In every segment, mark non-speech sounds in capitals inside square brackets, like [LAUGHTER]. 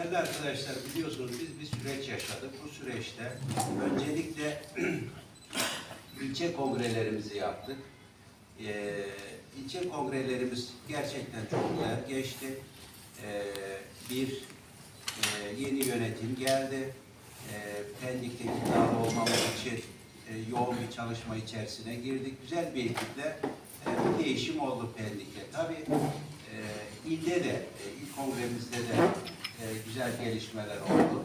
Değerli arkadaşlar biliyorsunuz biz bir süreç yaşadık. Bu süreçte öncelikle [CLEARS THROAT] ilçe kongrelerimizi yaptık. Ee, ilçe kongrelerimiz gerçekten çok güzel geçti. Ee, bir e, yeni yönetim geldi. Ee, Pendik'te iktidarı olmamız için e, yoğun bir çalışma içerisine girdik. Güzel bir ekiple e, bir değişim oldu Pendik'te. Tabii e, ilde de, e, ilk kongremizde de e, güzel gelişmeler oldu.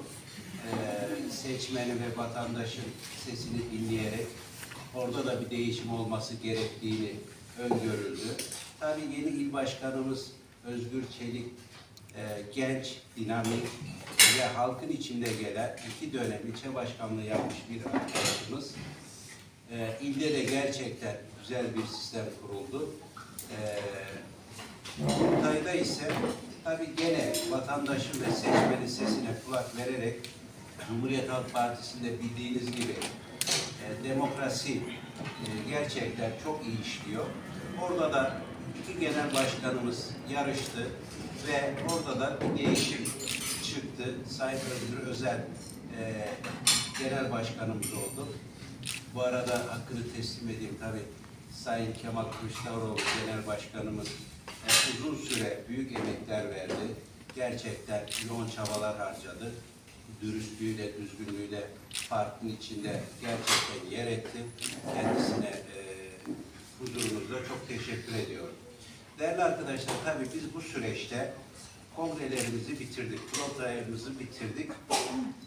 E, seçmenin ve vatandaşın sesini dinleyerek orada da bir değişim olması gerektiğini öngörüldü. Tabii yeni il başkanımız Özgür Çelik e, genç, dinamik ve halkın içinde gelen iki dönem ilçe başkanlığı yapmış bir arkadaşımız. E, ilde de gerçekten güzel bir sistem kuruldu. E, Kurultayda ise tabii gene vatandaşın ve seçmenin sesine kulak vererek Cumhuriyet Halk Partisi'nde bildiğiniz gibi e, demokrasi e, gerçekten çok iyi işliyor. Orada da iki genel başkanımız yarıştı ve orada da bir değişim çıktı. Sayın Özgür Özel e, genel başkanımız oldu. Bu arada hakkını teslim edeyim tabii. Sayın Kemal Kılıçdaroğlu genel başkanımız uzun süre büyük emekler verdi. Gerçekten yoğun çabalar harcadı. Dürüstlüğüyle, düzgünlüğüyle parkın içinde gerçekten yer etti. Kendisine e, huzurunuzda çok teşekkür ediyorum. Değerli arkadaşlar tabii biz bu süreçte kongrelerimizi bitirdik, kurultaylarımızı bitirdik.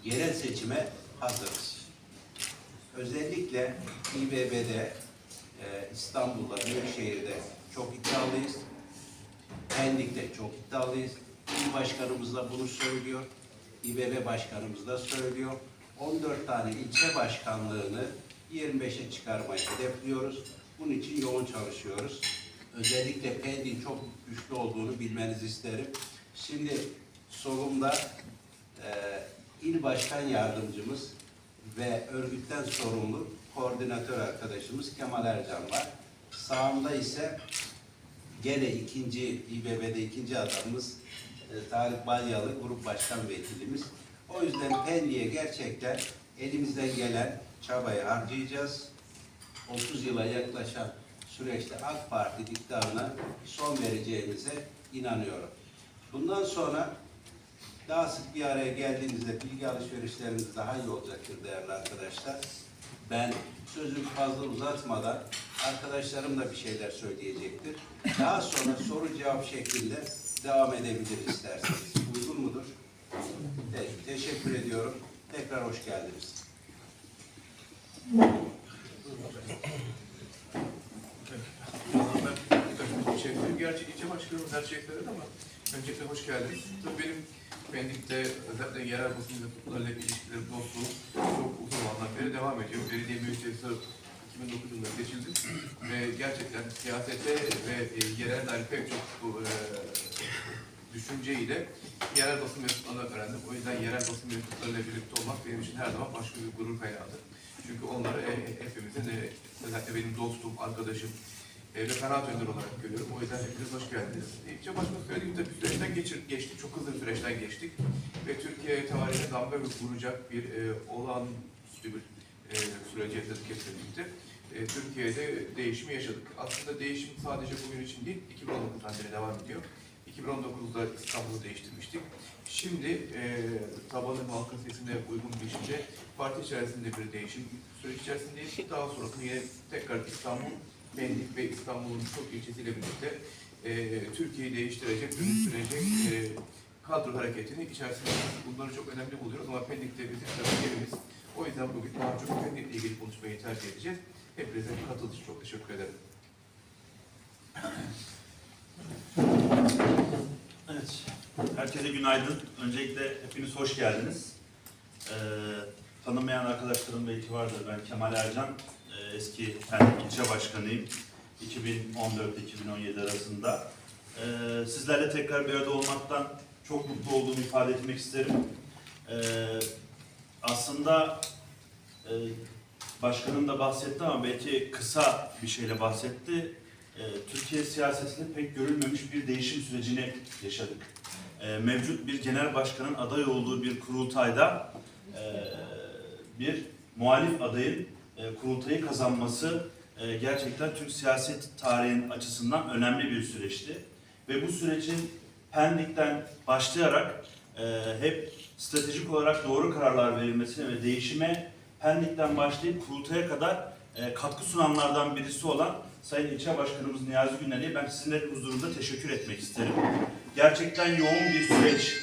Yerel seçime hazırız. Özellikle İBB'de, e, İstanbul'da, Büyükşehir'de çok iddialıyız. Pendik'te çok iddialıyız. İl başkanımız da bunu söylüyor. İBB başkanımız da söylüyor. 14 tane ilçe başkanlığını 25'e çıkarmayı hedefliyoruz. Bunun için yoğun çalışıyoruz. Özellikle Pendik'in çok güçlü olduğunu bilmenizi isterim. Şimdi solumda e, il başkan yardımcımız ve örgütten sorumlu koordinatör arkadaşımız Kemal Ercan var. Sağımda ise gene ikinci İBB'de ikinci adamımız e, Tarık Balyalı grup başkan vekilimiz. O yüzden Pendik'e gerçekten elimizden gelen çabayı harcayacağız. 30 yıla yaklaşan süreçte AK Parti iktidarına son vereceğimize inanıyorum. Bundan sonra daha sık bir araya geldiğimizde bilgi alışverişlerimiz daha iyi olacaktır değerli arkadaşlar. Ben sözü fazla uzatmadan arkadaşlarım da bir şeyler söyleyecektir. Daha sonra soru cevap şeklinde devam edebilir isterseniz. Uygun mudur? Peki, teşekkür ediyorum. Tekrar hoş geldiniz. Ben birkaç bir şey söyleyeyim. Gerçi ilçe başkanımız her şeyi söyledi ama öncelikle hoş geldiniz. Tabii benim Pendik'te özellikle yerel basın mensuplarıyla ilişkilerim, dostluğum çok uzun zamandan beri devam ediyor. Belediye Büyükşehir 2009 yılında seçildim ve gerçekten siyasete ve e, yerel dair pek çok bu, e, düşünceyi de yerel basın mensuplarından öğrendim. O yüzden yerel basın mensuplarıyla birlikte olmak benim için her zaman başka bir gurur kaynağıdır. Çünkü onları e, hepimizin, e, özellikle benim dostum, arkadaşım, e, referat önder olarak görüyorum. O yüzden hepiniz hoş geldiniz. İlçe başkanı söylediğim bir süreçten geçir, geçtik. Çok hızlı bir süreçten geçtik. Ve Türkiye tarihine damga vuracak bir e, olağanüstü bir e, sürece yatırdık hep. E, Türkiye'de değişimi yaşadık. Aslında değişim sadece bugün için değil, 2019'dan beri devam ediyor. 2019'da İstanbul'u değiştirmiştik. Şimdi e, tabanı halkın sesine uygun bir biçimde parti içerisinde bir değişim süreç içerisindeyiz. Daha sonrasında yine tekrar İstanbul, Pendik ve İstanbul'un çok ilçesiyle birlikte e, Türkiye'yi değiştirecek, dönüştürecek e, kadro hareketini içerisinde bunları çok önemli buluyoruz ama Pendik'te bizim tabii. O yüzden bugün daha çok Pendik'le ilgili konuşmayı tercih edeceğiz. Hepinize katıldığı için çok teşekkür ederim. Evet, herkese günaydın. Öncelikle hepiniz hoş geldiniz. Ee, tanımayan arkadaşlarım belki vardır. Ben Kemal Ercan, eski Pendik ilçe başkanıyım. 2014-2017 arasında. Ee, sizlerle tekrar bir arada olmaktan çok mutlu olduğumu ifade etmek isterim. Ee, aslında e, başkanım da bahsetti ama belki kısa bir şeyle bahsetti. Ee, Türkiye siyasetinde pek görülmemiş bir değişim sürecini yaşadık. e, mevcut bir genel başkanın aday olduğu bir kurultayda e, bir muhalif adayın e, kurultayı kazanması e, gerçekten Türk siyaset tarihinin açısından önemli bir süreçti. Ve bu sürecin Pendik'ten başlayarak e, hep stratejik olarak doğru kararlar verilmesine ve değişime Pendik'ten başlayıp kurultaya kadar e, katkı sunanlardan birisi olan Sayın İlçe Başkanımız Niyazi Günel'e ben sizinlerin huzurunda teşekkür etmek isterim. Gerçekten yoğun bir süreç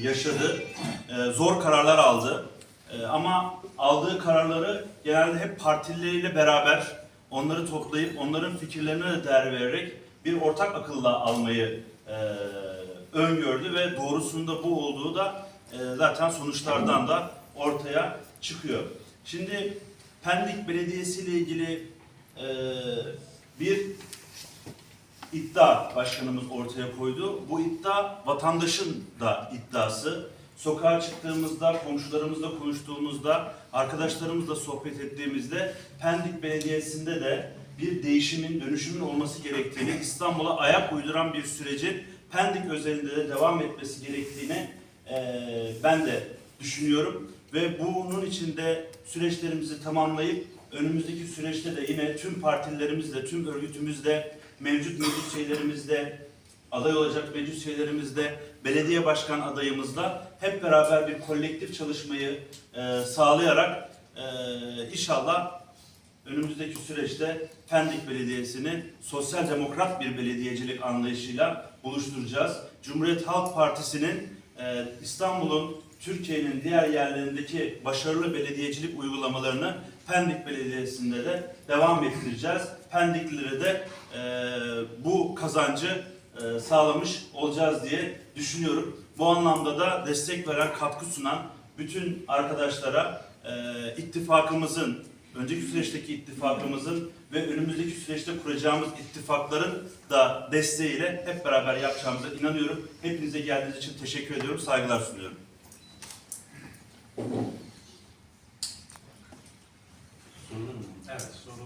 yaşadı. E, zor kararlar aldı. E, ama aldığı kararları genelde hep partileriyle beraber onları toplayıp onların fikirlerine de değer vererek bir ortak akılla almayı e, öngördü ve doğrusunda bu olduğu da e, zaten sonuçlardan da ortaya çıkıyor. Şimdi Pendik Belediyesi ile ilgili e, bir iddia başkanımız ortaya koydu. Bu iddia vatandaşın da iddiası. Sokağa çıktığımızda, komşularımızla konuştuğumuzda, arkadaşlarımızla sohbet ettiğimizde Pendik Belediyesi'nde de bir değişimin, dönüşümün olması gerektiğini, İstanbul'a ayak uyduran bir sürecin Pendik özelinde de devam etmesi gerektiğini eee, ben de düşünüyorum. Ve bunun içinde süreçlerimizi tamamlayıp önümüzdeki süreçte de yine tüm partilerimizle, tüm örgütümüzle, mevcut meclis üyelerimizle, aday olacak meclis üyelerimizle, belediye başkan adayımızla hep beraber bir kolektif çalışmayı e, sağlayarak e, inşallah önümüzdeki süreçte Pendik Belediyesi'ni sosyal demokrat bir belediyecilik anlayışıyla buluşturacağız. Cumhuriyet Halk Partisi'nin e, İstanbul'un, Türkiye'nin diğer yerlerindeki başarılı belediyecilik uygulamalarını Pendik Belediyesi'nde de devam ettireceğiz. Pendiklilere de e, bu kazancı e, sağlamış olacağız diye düşünüyorum. Bu anlamda da destek veren, katkı sunan bütün arkadaşlara e, ittifakımızın, önceki süreçteki ittifakımızın ve önümüzdeki süreçte kuracağımız ittifakların da desteğiyle hep beraber yapacağımıza inanıyorum. Hepinize geldiğiniz için teşekkür ediyorum, saygılar sunuyorum. Evet, soru